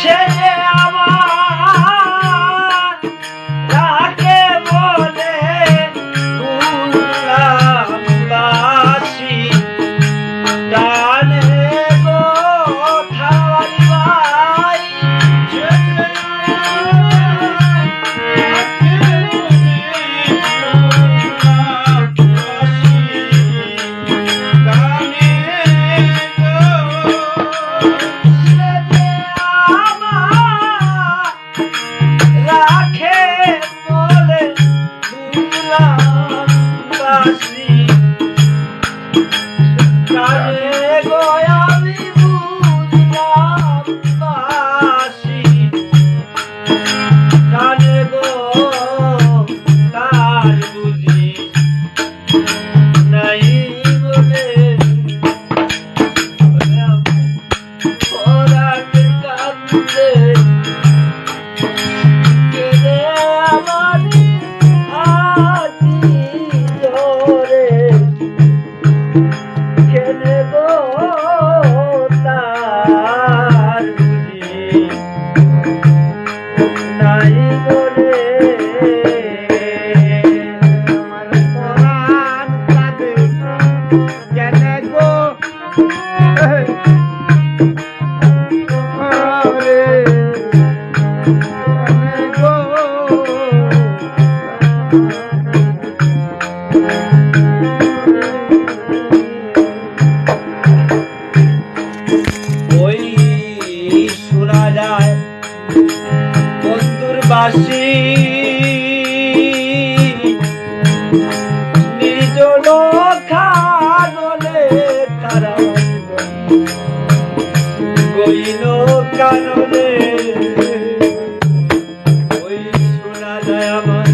谢谢。love. বাসি নির্জন খানলে তারা কইল কানলে ওই শোনা যায় আমার।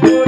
Thank you.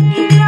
Música